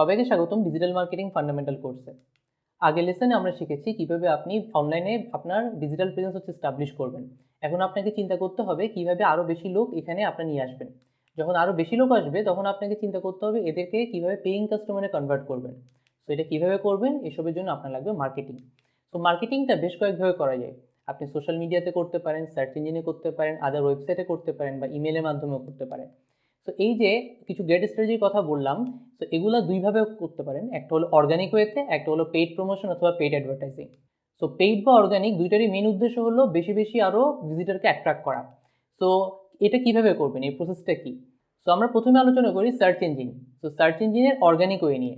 সবাইকে স্বাগতম digital marketing fundamental কোর্সে আগের লেসনে আমরা শিখেছি কীভাবে আপনি অনলাইনে আপনার ডিজিটাল প্রেজেন্স হচ্ছে স্টাবলিশ করবেন। এখন আপনাকে চিন্তা করতে হবে কীভাবে আরও বেশি লোক এখানে আপনি নিয়ে আসবেন। যখন আরও বেশি লোক আসবে, তখন আপনাকে চিন্তা করতে হবে এদেরকে কীভাবে পেইং কাস্টমারে কনভার্ট করবেন। তো এটা কীভাবে করবেন, এসবের জন্য আপনার লাগবে মার্কেটিং তো মার্কেটিংটা বেশ কয়েকভাবে করা যায়। আপনি সোশ্যাল মিডিয়াতে করতে পারেন সার্চ ইঞ্জিনে করতে পারেন আদার ওয়েবসাইটে করতে পারেন বা ইমেলের মাধ্যমেও করতে পারেন। তো এই যে কিছু গ্রেট স্ট্র্যাটেজির কথা বললাম তো এগুলো দুইভাবে করতে পারেন। একটা হলো অর্গানিক ওয়েতে একটা হলো পেইড প্রমোশন অথবা পেইড অ্যাডভার্টাইজিং সো পেইড বা অর্গানিক দুইটারই মেন উদ্দেশ্য হলো বেশি বেশি আরও ভিজিটারকে অ্যাট্রাক্ট করা। সো এটা কীভাবে করবেন? এই প্রসেসটা কি? সো আমরা প্রথমে আলোচনা করি সার্চ ইঞ্জিন সো সার্চ ইঞ্জিনের অর্গানিক ওয়ে নিয়ে।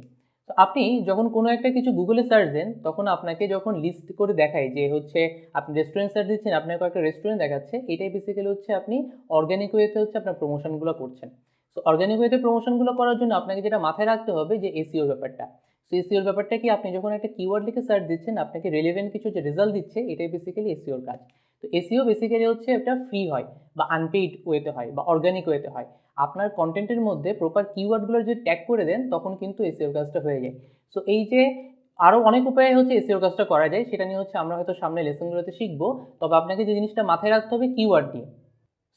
আপনি যখন কোনো একটা কিছু গুগলে সার্চ দেন, তখন আপনাকে যখন লিস্ট করে দেখায় যে হচ্ছে আপনি রেস্টুরেন্ট সার্চ দিচ্ছেন, আপনার কয়েকটা রেস্টুরেন্ট দেখাচ্ছে, এটাই বেসিক্যালি হচ্ছে আপনি অর্গানিক ওয়েতে হচ্ছে আপনার প্রমোশনগুলো করছেন। সো অর্গানিক ওয়েতে প্রমোশনগুলো করার জন্য আপনাকে যেটা মাথায় রাখতে হবে যে এসিওর ব্যাপারটা। সো এসিওর ব্যাপারটা কি? আপনি যখন একটা কিওয়ার্ড লিখে সার্চ দিচ্ছেন, আপনাকে রিলেভেন্ট কিছু যে রেজাল্ট দিচ্ছে, এটাই বেসিক্যালি এসিওর কাজ। তো এসিও বেসিক্যালি হচ্ছে একটা ফ্রি হয় বা আনপেইড ওয়েতে হয় বা অর্গানিক ওয়েতে হয়। আপনার কন্টেন্টের মধ্যে প্রপার কিওয়ার্ডগুলো যদি ট্যাগ করে দেন, তখন কিন্তু এসিও কাজটা হয়ে যায়। সো এই যে আরও অনেক উপায়ে হচ্ছে এসিও কাজটা করা যায়, সেটা নিয়ে হচ্ছে আমরা হয়তো সামনে লেসনগুলোতে শিখব। তবে আপনাকে যে জিনিসটা মাথায় রাখতে হবে কিওয়ার্ড নিয়ে।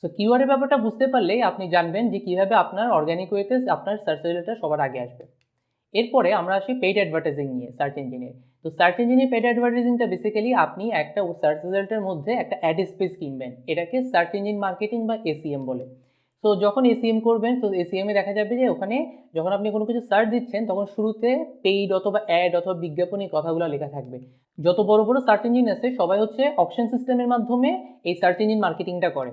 সো কিওয়ার্ডের ব্যাপারটা বুঝতে পারলেই আপনি জানবেন যে কীভাবে আপনার অর্গানিক ওয়েতে আপনার সার্চ রেজাল্টটা সবার আগে আসবে। এরপরে আমরা আসি পেইড অ্যাডভার্টাইজিং নিয়ে সার্চ ইঞ্জিনে তো সার্চ ইঞ্জিনে পেইড অ্যাডভার্টাইজিংটা বেসিক্যালি আপনি একটা সার্চ রেজাল্টের মধ্যে একটা অ্যাড স্পেস কিনবেন। এটাকে সার্চ ইঞ্জিন মার্কেটিং বা এসিএম বলে। তো যখন এসিএম করবেন, তো এসিএমে দেখা যাবে যে ওখানে যখন আপনি কোনো কিছু সার্চ দিচ্ছেন, তখন শুরুতে পেইড অথবা অ্যাড অথবা বিজ্ঞাপনী কথাগুলো লেখা থাকবে। যত বড় বড় সার্চ ইঞ্জিন আছে, সবাই হচ্ছে অপশন সিস্টেমের মাধ্যমে এই সার্চ ইঞ্জিন মার্কেটিংটা করে।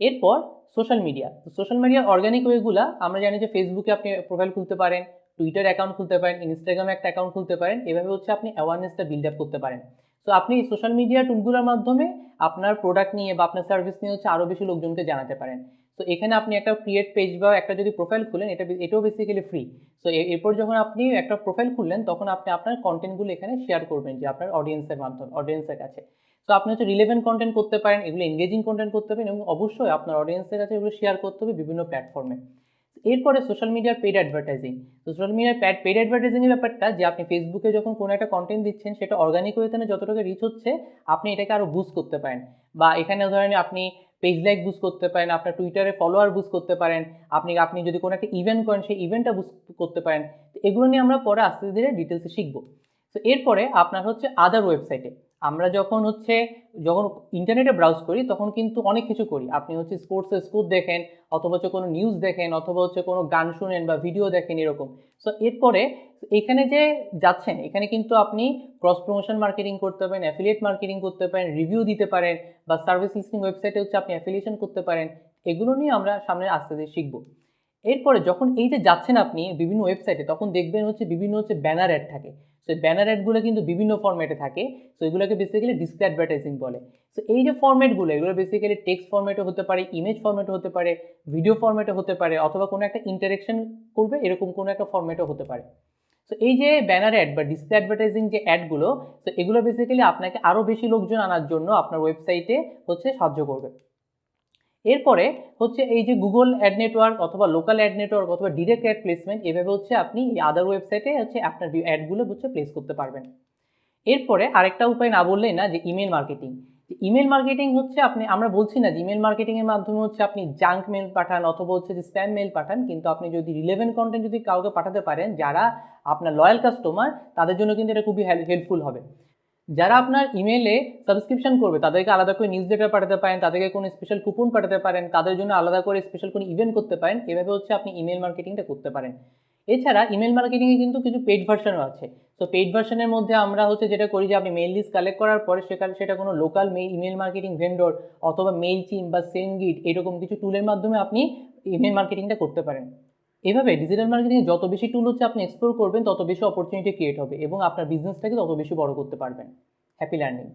এরপর সোশ্যাল মিডিয়া তো সোশ্যাল মিডিয়ার অর্গানিক ওয়েগুলা আমরা জানি যে ফেসবুকে আপনি প্রোফাইল খুলতে পারেন টুইটার অ্যাকাউন্ট খুলতে পারেন ইনস্টাগ্রামে একটা অ্যাকাউন্ট খুলতে পারেন, এভাবে হচ্ছে আপনি অ্যাওয়ারনেসটা বিল্ড আপ করতে পারেন। তো আপনি সোশ্যাল মিডিয়া টুলগুলোর মাধ্যমে আপনার প্রোডাক্ট নিয়ে বা আপনার সার্ভিস নিয়ে হচ্ছে আরও বেশি লোকজনকে জানাতে পারেন। তো এখানে আপনি একটা ক্রিয়েট পেজ বা একটা যদি প্রোফাইল খুলেন, এটা এটাও বেসিক্যালি ফ্রি তো এরপর যখন আপনি একটা প্রোফাইল খুললেন, তখন আপনি আপনার কন্টেন্টগুলো এখানে শেয়ার করবেন যে আপনার অডিয়েন্সের মাধ্যমে অডিয়েন্সের কাছে। তো আপনি হচ্ছে রিলেভেন্ট কন্টেন্ট করতে পারেন, এগুলো এঙ্গেজিং কন্টেন্ট করতে পারেন এবং অবশ্যই আপনার অডিয়েন্সের কাছে এগুলো শেয়ার করতে হবে বিভিন্ন প্ল্যাটফর্মে এরপরে সোশ্যাল মিডিয়ার পেড অ্যাডভার্টাইজিং সোশ্যাল মিডিয়ার প্যাড পেড অ্যাডভার্টাইজিংয়ের ব্যাপারটা যে আপনি ফেসবুকে যখন কোনো একটা কন্টেন্ট দিচ্ছেন, সেটা অর্গানিক ওয়েতে যতটুকু রিচ হচ্ছে, আপনি এটাকে আরও বুস্ট করতে পারেন। বা এখানে ধরেন আপনি পেজ লাইক বুস্ট করতে পারেন, আপনার টুইটারে ফলোয়ার বুস্ট করতে পারেন, আপনি আপনি যদি কোনো একটা ইভেন্ট করেন, সেই ইভেন্টটা বুস্ট করতে পারেন। এগুলো নিয়ে আমরা পরে আস্তে ধীরে ডিটেলসে শিখব। তো এরপরে আপনার হচ্ছে আদার ওয়েবসাইটে আমরা যখন হচ্ছে, যখন ইন্টারনেটে ব্রাউজ করি, তখন কিন্তু অনেক কিছু করি। আপনি হচ্ছে স্পোর্টসের স্কোর দেখেন, অথবা হচ্ছে কোনো নিউজ দেখেন, অথবা হচ্ছে কোনো গান শুনেন বা ভিডিও দেখেন এরকম। সো এরপরে এখানে যে যাচ্ছেন, এখানে কিন্তু আপনি ক্রস প্রমোশন মার্কেটিং করতে পারেন অ্যাফিলিয়েট মার্কেটিং করতে পারেন রিভিউ দিতে পারেন, বা সার্ভিস লিস্টিং ওয়েবসাইটে হচ্ছে আপনি অ্যাফিলিয়েশন করতে পারেন, এগুলো নিয়ে আমরা সামনে আস্তে আস্তে শিখব। এরপরে যখন এই যে যাচ্ছেন আপনি বিভিন্ন ওয়েবসাইটে তখন দেখবেন হচ্ছে বিভিন্ন হচ্ছে ব্যানার অ্যাড থাকে। সো ব্যানার অ্যাডগুলো কিন্তু বিভিন্ন ফর্ম্যাটে থাকে। সো এগুলোকে বেসিক্যালি ডিসপ্লে অ্যাডভার্টাইজিং বলে। সো এই যে ফর্ম্যাটগুলো এগুলো বেসিক্যালি টেক্সট ফর্ম্যাটে হতে পারে ইমেজ ফর্ম্যাটে হতে পারে ভিডিও ফর্ম্যাটে হতে পারে, অথবা কোনো একটা ইন্টারেকশন করবে, এরকম কোনো একটা ফর্ম্যাটে হতে পারে। সো এই যে ব্যানার অ্যাড বা ডিসপ্লে অ্যাডভার্টাইজিং যে অ্যাডগুলো তো এগুলো বেসিক্যালি আপনাকে আরও বেশি লোকজন আনার জন্য আপনার ওয়েবসাইটে হচ্ছে সাহায্য করবে। এরপরে হচ্ছে এই যে গুগল অ্যাড নেটওয়ার্ক অথবা লোকাল অ্যাড নেটওয়ার্ক অথবা ডিরেক্ট অ্যাড প্লেসমেন্ট এভাবে হচ্ছে আপনি আদার ওয়েবসাইটে হচ্ছে আপনার অ্যাডগুলো হচ্ছে প্লেস করতে পারবেন। এরপরে আরেকটা উপায় না বললেই না যে ইমেল মার্কেটিং ইমেল মার্কেটিং হচ্ছে আপনি, আমরা বলছি না যে ইমেল মার্কেটিংয়ের মাধ্যমে হচ্ছে আপনি জাঙ্ক মেল পাঠান অথবা হচ্ছে যে স্প্যাম মেল পাঠান, কিন্তু আপনি যদি রিলেভেন্ট কন্টেন্ট যদি কাউকে পাঠাতে পারেন, যারা আপনার লয়াল কাস্টমার তাদের জন্য কিন্তু এটা খুবই হেল্পফুল হবে। যারা আপনার ইমেলে সাবস্ক্রিপশন করবে, তাদেরকে আলাদা করে নিউজ লেটার পাঠাতে পারেন, তাদেরকে কোনো স্পেশাল কুপন পাঠাতে পারেন, তাদের জন্য আলাদা করে স্পেশাল কোনো ইভেন্ট করতে পারেন, এভাবে হচ্ছে আপনি ইমেল মার্কেটিংটা করতে পারেন। এছাড়া ইমেল মার্কেটিংয়ে কিন্তু কিছু পেড ভার্সনও আছে। তো পেড ভার্সনের মধ্যে আমরা হচ্ছে যেটা করি যে, আপনি মেল লিস্ট কালেক্ট করার পরে সেখানে, সেটা কোনো local mail email marketing vendor অথবা মেল চিম বা সেনগিট এরকম কিছু টুলের মাধ্যমে আপনি ইমেল মার্কেটিংটা করতে পারেন। এভাবে ডিজিটাল মার্কেটিংয়ে যত বেশি টুল হচ্ছে আপনি এক্সপ্লোর করবেন, তত বেশি অপরচুনিটি ক্রিয়েট হবে এবং আপনার বিজনেসটাকে তত বেশি বড় করতে পারবেন। Happy learning